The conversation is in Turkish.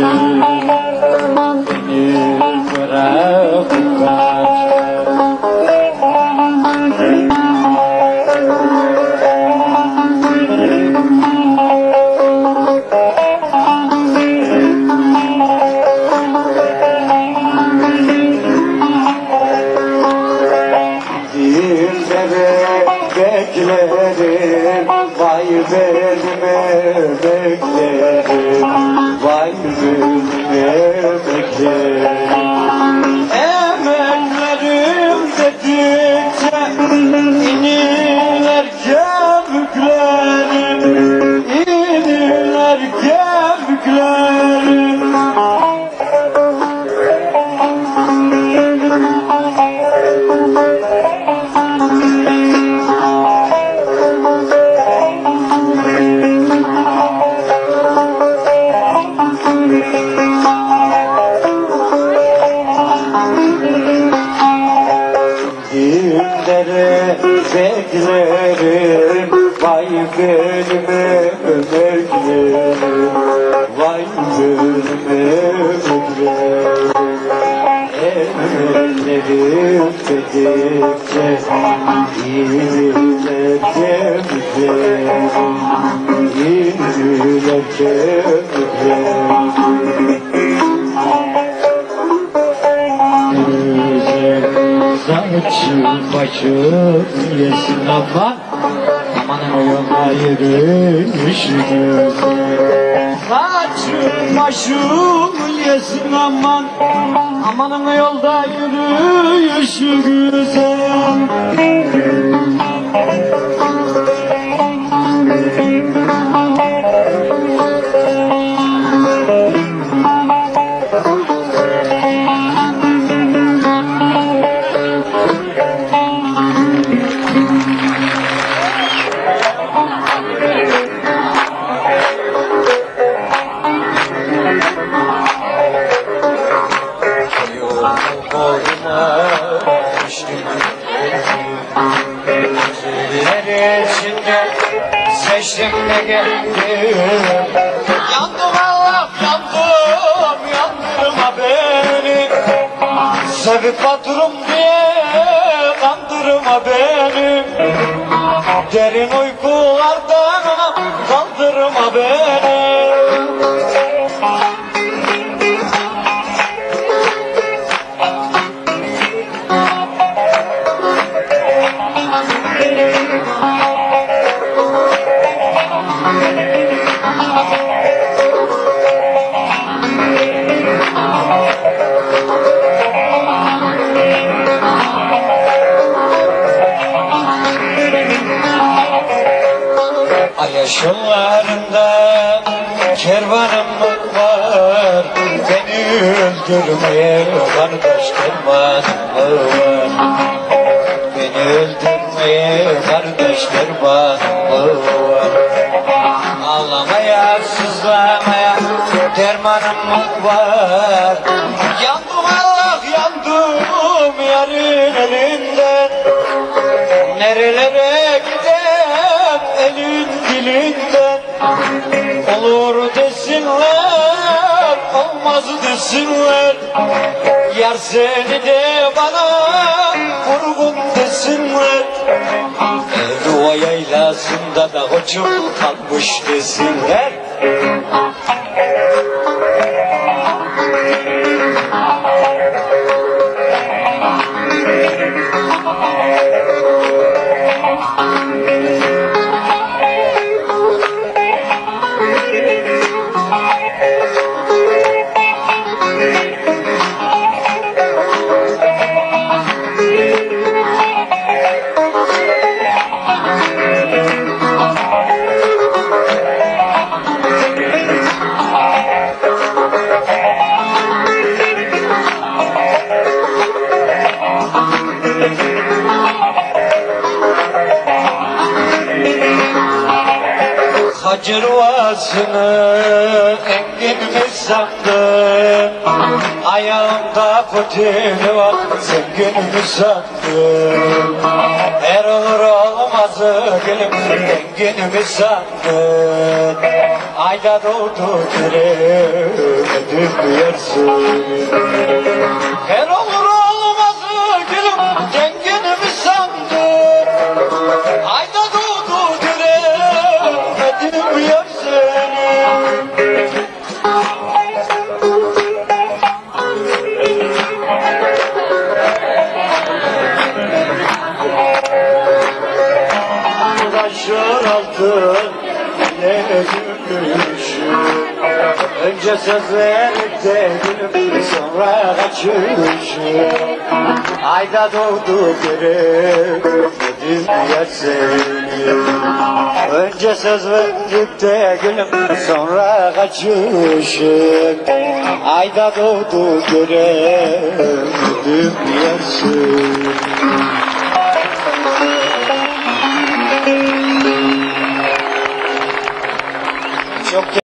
Thank you. Vay benim beklerim Vay benim beklerim Vay benim ömürlerim Vay benim ömürlerim Emellerim dedikçe İyiler kemiklerim İyiler kemiklerim Başım yesin ama Aman yolda yürüyüş güzel Saçım başım yesin aman? Amanın yolda yürüyüş güzel seçtim de geldim. Yandım Allah yandım. Yandırma beni. Sevip batırım diye kandırma beni. Derin uykulardan kaldırma beni Ayaşlarında kervanım var. Beni öldürmeye kardeş kervanım var. Beni öldürmeye kardeş kervanım var. Ağlamaya sızlamaya dermanım var. Yandım Allah yandım yarın elinden. Nerelere elin dilinden Olur desinler olmaz desinler. Yar seni de bana vurgun desinler. Erdoğa yaylasında da koçum kalmış desinler Kacırvasını engin sattı Ayağımda kutili var zengin sattı Her olur olmaz gülüm engin mi sattı Ayda doğdu göremedim yersin. Her olur Taşın altın ne gümüşüm Önce söz verip de sonra kaçırmışım Ayda doğdu göremedim ya seni Önce söz verip de gülüm sonra kaçırmışım Ayda doğdu göremedim ya seni